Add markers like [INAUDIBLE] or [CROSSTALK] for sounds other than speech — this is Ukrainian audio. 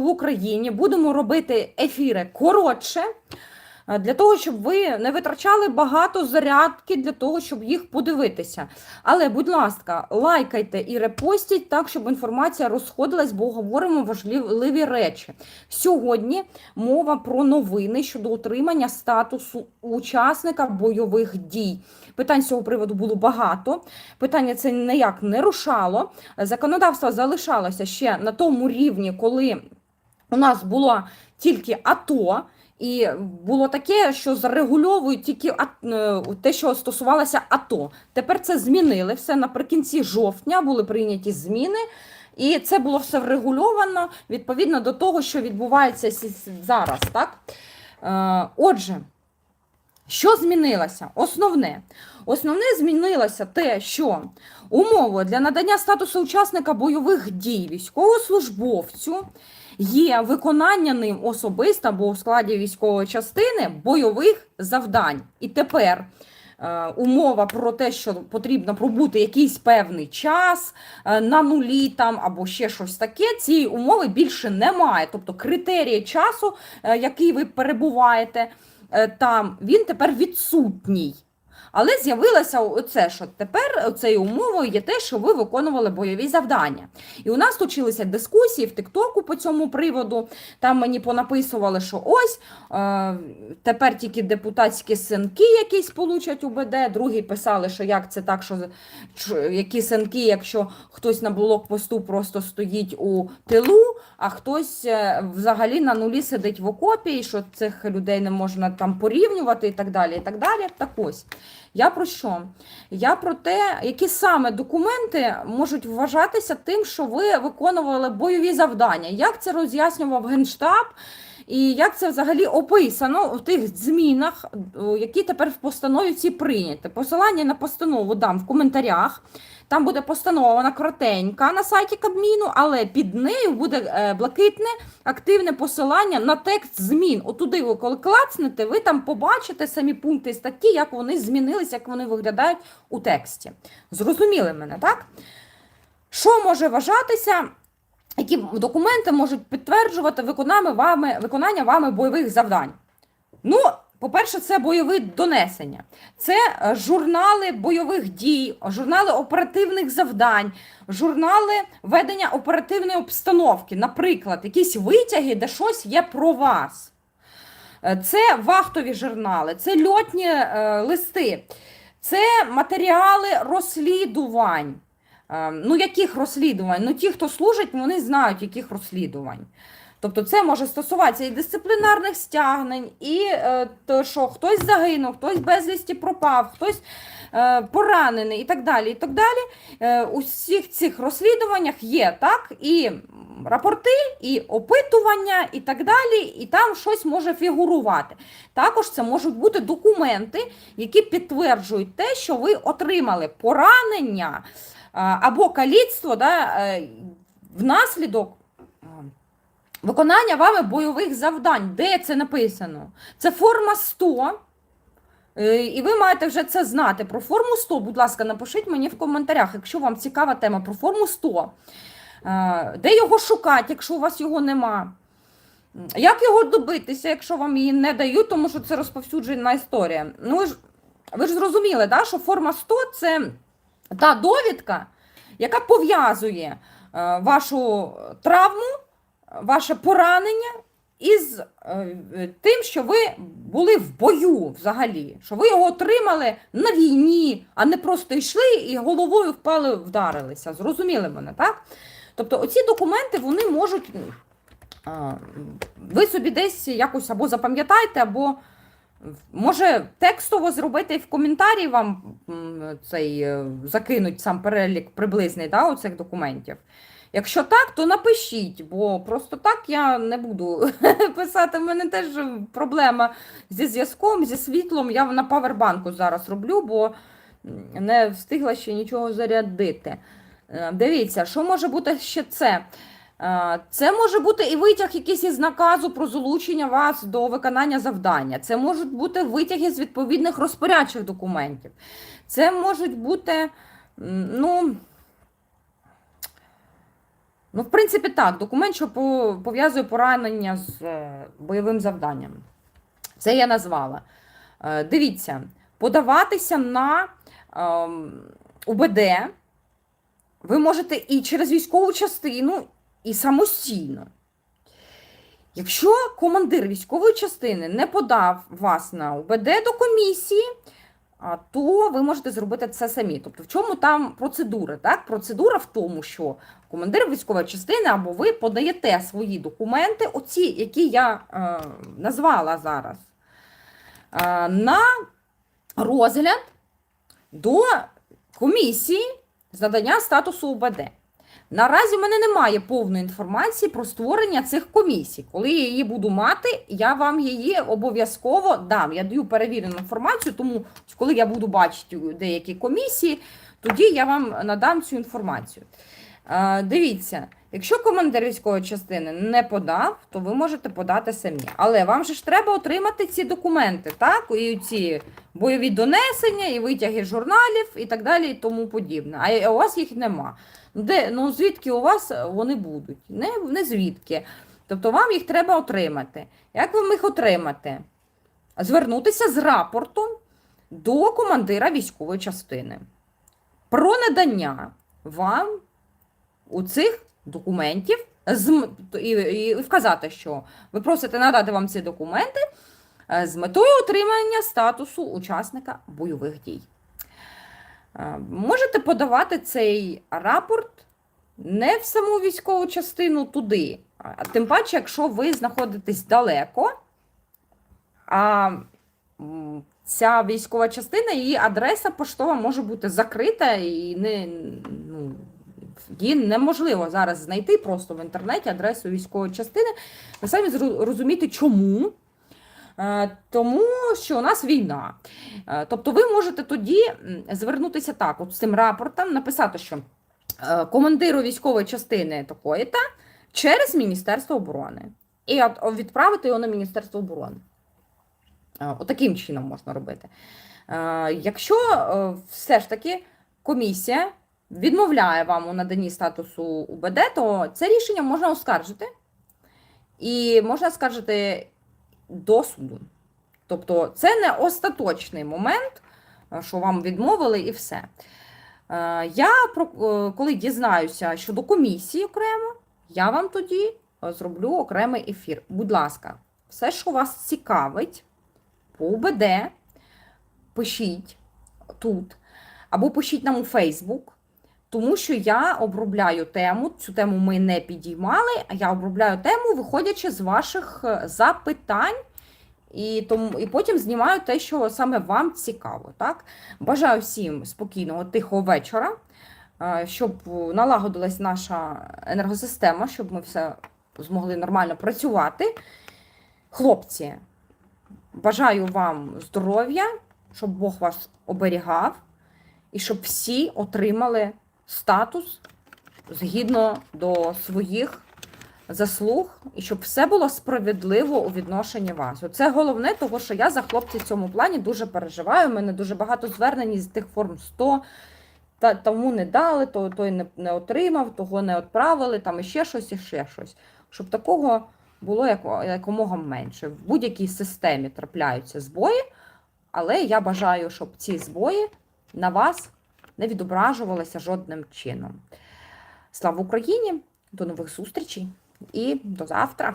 в Україні. Будемо робити ефіри коротше, для того, щоб ви не витрачали багато зарядки для того, щоб їх подивитися. Але, будь ласка, лайкайте і репостіть так, щоб інформація розходилась, бо говоримо важливі речі. Сьогодні мова про новини щодо отримання статусу учасника бойових дій. Питань з цього приводу було багато. Питання це ніяк не рушало. Законодавство залишалося ще на тому рівні, коли у нас було тільки АТО. І було таке, що зарегульовують тільки е, те, що стосувалося АТО. Тепер це змінили все наприкінці жовтня були прийняті зміни, і це було все врегульовано відповідно до того, що відбувається зараз. Так? Е, Отже, що змінилося? Основне. Основне змінилося те, що умови для надання статусу учасника бойових дій військовослужбовцю є виконання ним особисто або у складі військової частини бойових завдань. І тепер е, умова про те, що потрібно пробути якийсь певний час е, на нулі там або ще щось таке, цієї умови більше немає. Тобто критерії часу, е, який ви перебуваєте там, він тепер відсутній. Але з'явилося оце, що тепер цією умовою є те, що ви виконували бойові завдання. І у нас точилися дискусії в Тиктоку по цьому приводу. Там мені понаписували, що ось е, тепер тільки депутатські синки якісь получать УБД. Другі писали, що як це так, що, які синки, якщо хтось на блокпосту просто стоїть у тилу, а хтось е, взагалі на нулі сидить в окопі, і що цих людей не можна там порівнювати і так далі. І так далі. Так ось. Я про що? Я про те, які саме документи можуть вважатися тим, що ви виконували бойові завдання. Як це роз'яснював Генштаб, і як це взагалі описано в тих змінах, які тепер в постанові ці прийняті. Посилання на постанову дам в коментарях. Там буде постанова, вона коротенька на сайті Кабміну, але під нею буде е, блакитне активне посилання на текст змін. Отуди, ви коли клацнете, ви там побачите самі пункти статті, як вони змінились, як вони виглядають у тексті. Зрозуміли мене, так? Що може вважатися? Які документи можуть підтверджувати виконання вами, виконання вами бойових завдань? Ну, по-перше, це бойові донесення, це е, журнали бойових дій, журнали оперативних завдань, журнали ведення оперативної обстановки, наприклад, якісь витяги, де щось є про вас. Е, Це вахтові журнали, це льотні е, листи, це матеріали розслідувань. Е, Ну, яких розслідувань? Ну, ті, хто служить, вони знають, яких розслідувань. Тобто це може стосуватися і дисциплінарних стягнень, і е, то, що хтось загинув, хтось безвісті пропав, хтось е, поранений і так далі. І так далі. Е, у всіх цих розслідуваннях є так, і рапорти, і опитування, і так далі, і там щось може фігурувати. Також це можуть бути документи, які підтверджують те, що ви отримали поранення е, або каліцтво да, е, внаслідок. Виконання вами бойових завдань. Де це написано? Це форма 100. Е, І ви маєте вже це знати. Про форму 100, будь ласка, напишіть мені в коментарях, якщо вам цікава тема про форму 100. Е, Де його шукати, якщо у вас його нема? Як його добитися, якщо вам її не дають, тому що це розповсюджена історія. Ну, ви ж, ви ж зрозуміли, да, що форма 100 це та довідка, яка пов'язує е, вашу травму ваше поранення із е, тим, що ви були в бою взагалі, що ви його отримали на війні, а не просто йшли і головою впали, вдарилися. Зрозуміли мене, так? Тобто оці документи вони можуть. Ви собі десь якось або запам'ятаєте, або може текстово зробити в коментарі вам цей е, закинуть сам перелік приблизний да, оцих документів. Якщо так, то напишіть, бо просто так я не буду [LAUGHS] писати. У мене теж проблема зі зв'язком, зі світлом. Я на павербанку зараз роблю, бо не встигла ще нічого зарядити. Е, Дивіться, що може бути ще це? Е, Це може бути і витяг якийсь із наказу про залучення вас до виконання завдання. Це можуть бути витяги з відповідних розпорядчих документів. Це можуть бути, ну. Ну, в принципі, так, документ, що пов'язує поранення з е, бойовим завданням. Це я назвала. Е, Дивіться, подаватися на ем, УБД ви можете і через військову частину, і самостійно. Якщо командир військової частини не подав вас на УБД до комісії, то ви можете зробити це самі. Тобто, в чому там процедура? Так? Процедура в тому, що командир військової частини або ви подаєте свої документи, оці, які я е, назвала зараз, е, на розгляд до комісії з надання статусу УБД. Наразі в мене немає повної інформації про створення цих комісій. Коли я її буду мати, я вам її обов'язково дам. Я даю перевірену інформацію, тому коли я буду бачити деякі комісії, тоді я вам надам цю інформацію. Е, Дивіться, якщо командир військової частини не подав, то ви можете подати самі. Але вам же ж треба отримати ці документи, так? І ці бойові донесення, і витяги журналів, і так далі, і тому подібне. А у вас їх нема. Де, ну звідки у вас вони будуть? Не, не звідки. Тобто вам їх треба отримати. Як вам їх отримати? Звернутися з рапортом до командира військової частини про надання вам у цих документів і, вказати, що ви просите надати вам ці документи е, з метою отримання статусу учасника бойових дій. Е, Можете подавати цей рапорт не в саму військову частину туди, а тим паче, якщо ви знаходитесь далеко, а ця військова частина, її адреса поштова може бути закрита і не, її неможливо зараз знайти просто в інтернеті адресу військової частини. Ви самі розумієте, чому. Е, Тому що у нас війна. Е, Тобто ви можете тоді звернутися так, от з цим рапортом, написати, що е, командиру військової частини такої та через Міністерство оборони. І відправити його на Міністерство оборони. Отаким чином можна робити. Якщо все ж таки комісія відмовляє вам у наданні статусу УБД, то це рішення можна оскаржити. І можна скаржити до суду. Тобто це не остаточний момент, е, що вам відмовили і все. Е, Я е, коли дізнаюся щодо комісії окремо, я вам тоді зроблю окремий ефір. Будь ласка, все, що вас цікавить по УБД, пишіть тут, або пишіть нам у Фейсбук, тому що я обробляю тему. Цю тему ми не підіймали, а я обробляю тему, виходячи з ваших е, запитань. І тому і потім знімаю те, що саме вам цікаво. Так? Бажаю всім спокійного, тихого вечора, е, щоб налагодилась наша енергосистема, щоб ми все змогли нормально працювати. Хлопці, бажаю вам здоров'я, щоб Бог вас оберігав, і щоб всі отримали статус згідно до своїх заслуг, і щоб все було справедливо у відношенні вас. Оце головне, тому що я за хлопців в цьому плані дуже переживаю. У мене дуже багато звернень з тих форм 100, та тому не дали, то той не, не отримав, того не відправили, там іще щось, іще щось. Щоб такого було як, якомога менше. В будь-якій системі трапляються збої, але я бажаю, щоб ці збої на вас не відображувалася жодним чином. Слава Україні! До нових зустрічей і до завтра!